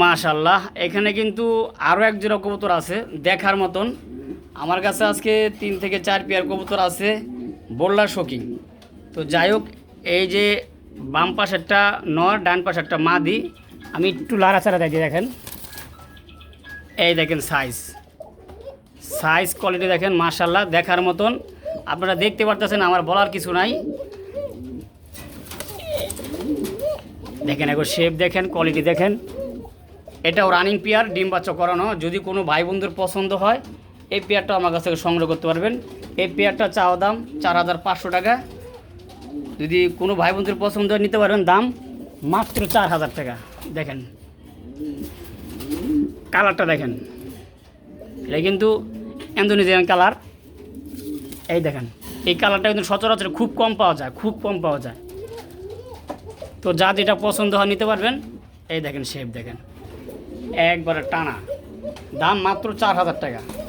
মাশাল্লাহ এখানে কিন্তু আরও এক জোড়া কবুতর আছে, দেখার মতন। আমার কাছে আজকে তিন থেকে চার পেয়ার কবুতর আছে বোল্লার শোকিং তো যাই হোক, এই যে বাম পাশেরটা নর, ডান পাশেরটা মাদি, আমি একটু লাড়াচাড়া দেখি দেখেন। এই দেখেন সাইজ সাইজ কোয়ালিটি দেখেন মাশাল্লাহ দেখার মতন। আপনারা দেখতে পারতেছেন, আমার বলার কিছু নাই। দেখেন, একবার শেপ দেখেন কোয়ালিটি দেখেন। এটাও রানিং পেয়ার ডিম বাচ্চা করানো। যদি কোনো ভাই বন্ধুর পছন্দ হয়, এই পেয়ারটা আমার কাছ থেকে সংগ্রহ করতে পারবেন। এই পেয়ারটা চাওয়া দাম চার হাজার পাঁচশো টাকা। যদি কোনো ভাই বন্ধুর পছন্দ হয়, নিতে পারবেন। দাম মাত্র চার হাজার টাকা। দেখেন, কালারটা দেখেন। এটা কিন্তু ইন্দোনেশিয়ান কালার। এই দেখেন, এই কালারটা কিন্তু সচরাচর খুব কম পাওয়া যায়, খুব কম পাওয়া যায়। তো যা যেটা পছন্দ হয়, নিতে পারবেন। এই দেখেন শেপ দেখেন। একবারে টানা। দাম মাত্র চার হাজার টাকা।